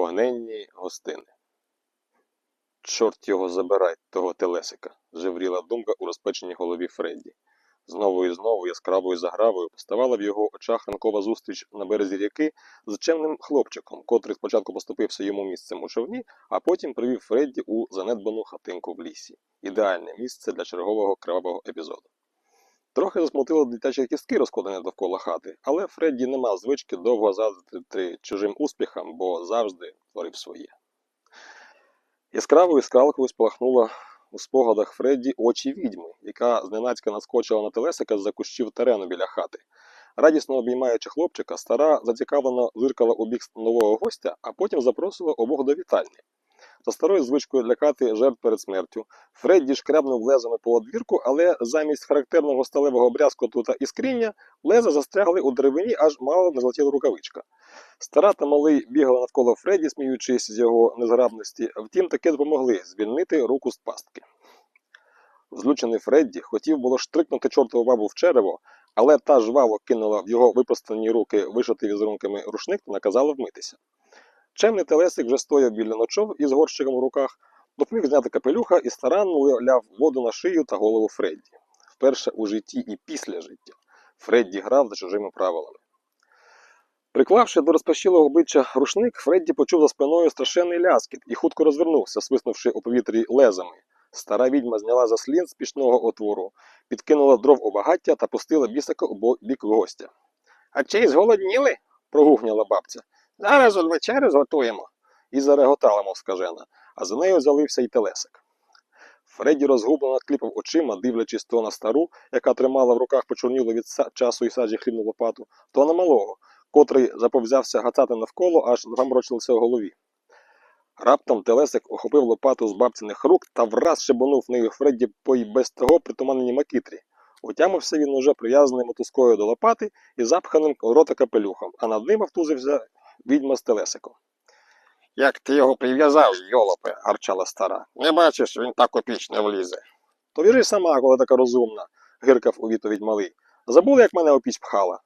незабагненні гостини. Чорт його забирай, того телесика, жевріла думка у розпеченій голові Фредді. Знову і знову яскравою загравою поставала в його очах ранкова зустріч на березі ріки з чемним хлопчиком, котрий спочатку поступився йому місцем у човні, а потім привів Фредді у занедбану хатинку в лісі. Ідеальне місце для чергового кривавого епізоду. Трохи засмутило дитячі кістки, розкладені довкола хати, але Фредді не мав звички довго заздрити чужим успіхам, бо завжди творив своє. Яскравою скалкою спалахнула у спогадах Фредді очі відьми, яка зненацька наскочила на телесика з-за кущів терену біля хати. Радісно обіймаючи хлопчика, стара зацікавлено зиркала у бік нового гостя, а потім запросила обох до вітальні. За старою звичкою лякати жертв перед смертю, Фредді шкрябнув лезами по одвірку, але замість характерного сталевого брязкоту та іскріння леза застрягли у деревині, аж мало не злетіла рукавичка. Стара та малий бігали навколо Фредді, сміючись з його незграбності, втім таки допомогли звільнити руку з пастки. Злючений Фредді хотів було штрикнути чортову бабу в черево, але та жваво кинула в його випростані руки вишитий візерунками рушник та наказала вмитися. Чемний телесик вже стояв біля ночов із горщиком у руках, допоміг зняти капелюха і старанно ляв воду на шию та голову Фредді. Вперше у житті і після життя Фредді грав за чужими правилами. Приклавши до розпашілого обличчя рушник, Фредді почув за спиною страшенний ляскіт і хутко розвернувся, свиснувши у повітрі лезами. Стара відьма зняла заслін з пічного отвору, підкинула дров у багаття та пустила бісика у бік гостя. А чи зголодніли? прогухняла бабця. Зараз от вечерю зготуємо. І зареготала, мов скажена, а за нею залився й телесик. Фредді розгублено кліпав очима, дивлячись то на стару, яка тримала в руках почорнілу від часу і саджі хлібну лопату, то на малого, котрий заповзявся гацати навколо, аж заморочилося в голові. Раптом телесик охопив лопату з бабциних рук та враз шибанув нею Фредді по й без того притуманеній макітрі. Утямився він уже прив'язаний мотузкою до лопати і запханим рота капелюхом, а над ним втузився відьма з телесиком. Як ти його прив'язав, йолопе, арчала стара. Не бачиш, він так у піч не влізе. То віжи сама, коли така розумна, гиркав у відповідь малий. Забули, як мене у піч пхала.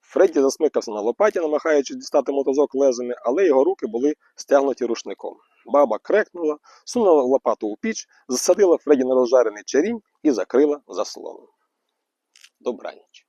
Фредді засмикався на лопаті, намагаючись дістати мотозок лезами, але його руки були стягнуті рушником. Баба крекнула, сунула лопату у піч, засадила Фредді на розжарений черінь і закрила заслоном. Добраніч.